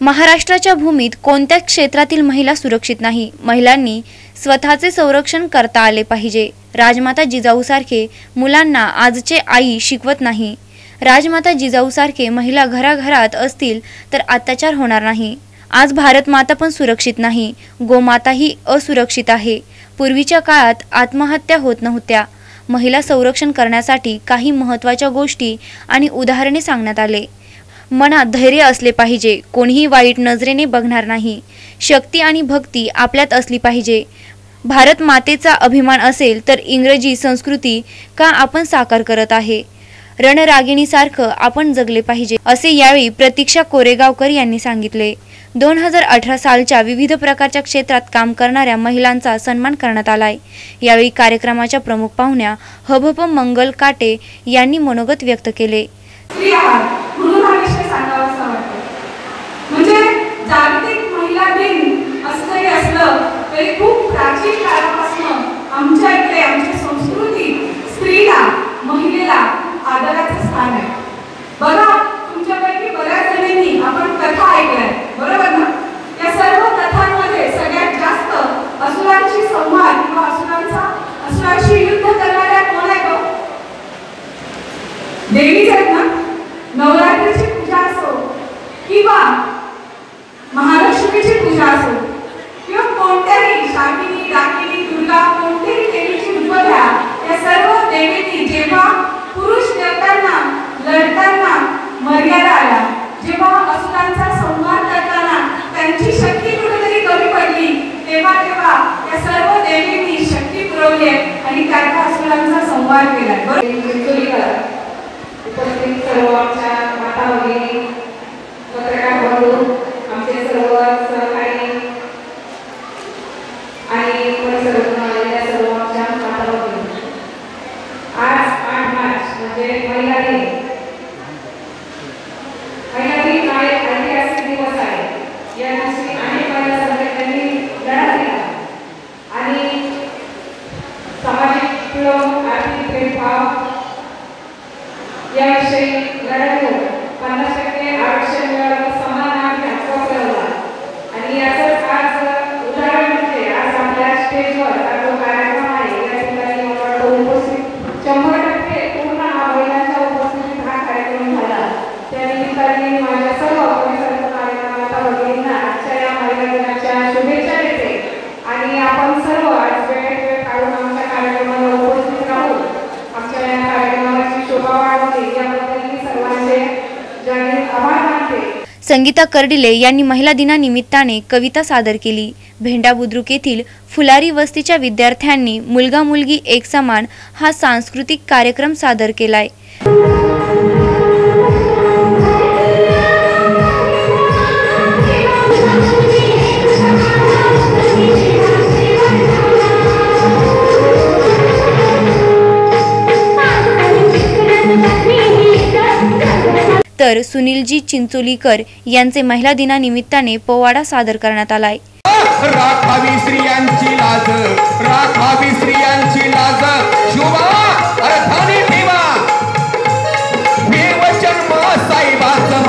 महाराष्ट्राच्या भूमीत कोणत्या क्षेत्रातील महिला सुरक्षित नाही? महिलांनी स्वतःचे संरक्षण करता आले पाहिजे. राजमाता जिजाऊसारखे मुलांना आजचे आई शिकवत नाही. राजमाता जिजाऊसारखे महिला घराघरात असतील तर अत्याचार होणार नाही. आज भारत माता पण सुरक्षित नाही. गोमाताही असुरक्षित आहे. पूर्वीच्या काळात आत्महत्या होत नव्हत्या. महिला संरक्षण करण्यासाठी काही महत्त्वाच्या गोष्टी आणि उदाहरणे सांगण्यात आले. मनात धैर्य असले पाहिजे. कोणीही वाईट नजरेने बघणार नाही. शक्ती आणि भक्ती आपल्यात असली पाहिजे. भारत मातेचा अभिमान असेल तर इंग्रजी संस्कृती का आपण साकार करत आहे? रणरागिणीसारखं आपण जगले पाहिजे असे यावेळी प्रतीक्षा कोरेगावकर यांनी सांगितले. दोन हजार अठरा सालच्या विविध प्रकारच्या क्षेत्रात काम करणाऱ्या महिलांचा सन्मान करण्यात आलाय. यावेळी कार्यक्रमाच्या प्रमुख पाहुण्या हभप मंगल काटे यांनी मनोगत व्यक्त केले. जागतिक महिला दिन असं जरी असलं तरी खूप प्राचीन काळापासून आमच्या इकडे आमची संस्कृती स्त्रीला महिलेला आदराचं स्थान आहे. बघा तुमच्यापैकी बऱ्याच जणींनी आपण कथा ऐकल्या बरोबर ना? या सर्व कथांमध्ये सगळ्यात जास्त असुरांशी संवाद किंवा असुरांचा असुरांशी युद्ध करणाऱ्या कोण आहे तो? देवीच आहेत ना? नवरात्रीची पूजा असो किंवा महालक्ष्मीची असो किंवा कोणत्याही शाकिनी डाकिनी दुर्गा कोणत्याही देवीची रूप घ्या. या सर्व देवींनी जेव्हा पुरुष देवतांना लढताना मर्यादा आला जेव्हा असुरांचा संहार करताना त्यांची शक्ती कुठेतरी कमी पडली तेव्हा तेव्हा या सर्व देवींनी शक्ती पुरवली आहे आणि त्या त्या असुरांचा संहार केला. बरोबर उपस्थित सर्व आमच्या माता भगिनी पत्रकार बंधू आमचे सर्व सहकारी आणि परिसरातून आलेल्या सर्व आमच्या माता भगिनी आज आठ मार्च म्हणजे महिला दिन महिला दिन हा एक ऐतिहासिक दिवस आहे या दिवशी अनेक महिला संघटनांनी लढा दिला आणि सामाजिक पिळवणूक आर्थिक भेदभाव याविषयी लढा देऊन पन्नास टक्के आरक्षण मिळालं समान नागरी हक्क मिळवला आणि याचंच आज उदाहरण म्हणजे आज आपल्या स्टेजवर हा जो कार्यक्रम आहे या ठिकाणी मला वाटतं उपस्थित शंभर टक्के पूर्ण हा महिलांच्या उपस्थितीत हा कार्यक्रम झाला त्या निमित्ताने माझ्या सर्व परिसरातून आलेल्या माता भगिनींना आजच्या या महिला दिनाच्या शुभेच्छा देते आणि आपण सर्व आज वेळ वेळ काढून आमच्या कार्यक्रमाला उपस्थित राहून आमच्या या कार्यक्रमाची शोभा वाढवली याबद्दल मी सर्वांचे जाहीर आभार मानते संगीता कर्डिले यांनी महिला दिनानिमित्ताने कविता सादर केली. भेंडा बुद्रुक येथील फुलारी वस्तीच्या विद्यार्थ्यांनी मुलगा मुलगी एक समान हा सांस्कृतिक कार्यक्रम सादर केलाय. तर सुनीलजी चिंचोलीकर यांचे महिला दिनानिमित्ताने पोवाडा सादर करण्यात आलाय. राखावी स्त्रियांची लाज राखावी स्त्रियांची लाज. शुभा अर्थाने ठेवा देव जन्म साईबाचं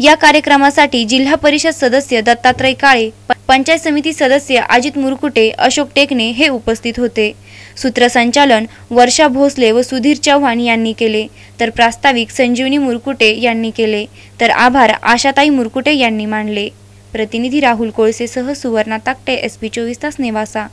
या कार्यक्रमासाठी जिल्हा परिषद सदस्य दत्तात्रय काळे पंचायत समिती सदस्य अजित मुरकुटे अशोक टेकने हे उपस्थित होते. सूत्रसंचालन वर्षा भोसले व सुधीर चव्हाण यांनी केले. तर प्रास्ताविक संजीवनी मुरकुटे यांनी केले. तर आभार आशाताई मुरकुटे यांनी मानले. प्रतिनिधी राहुल कोळसेसह सुवर्णा ताकटे एस पी चोवीस तास नेवासा.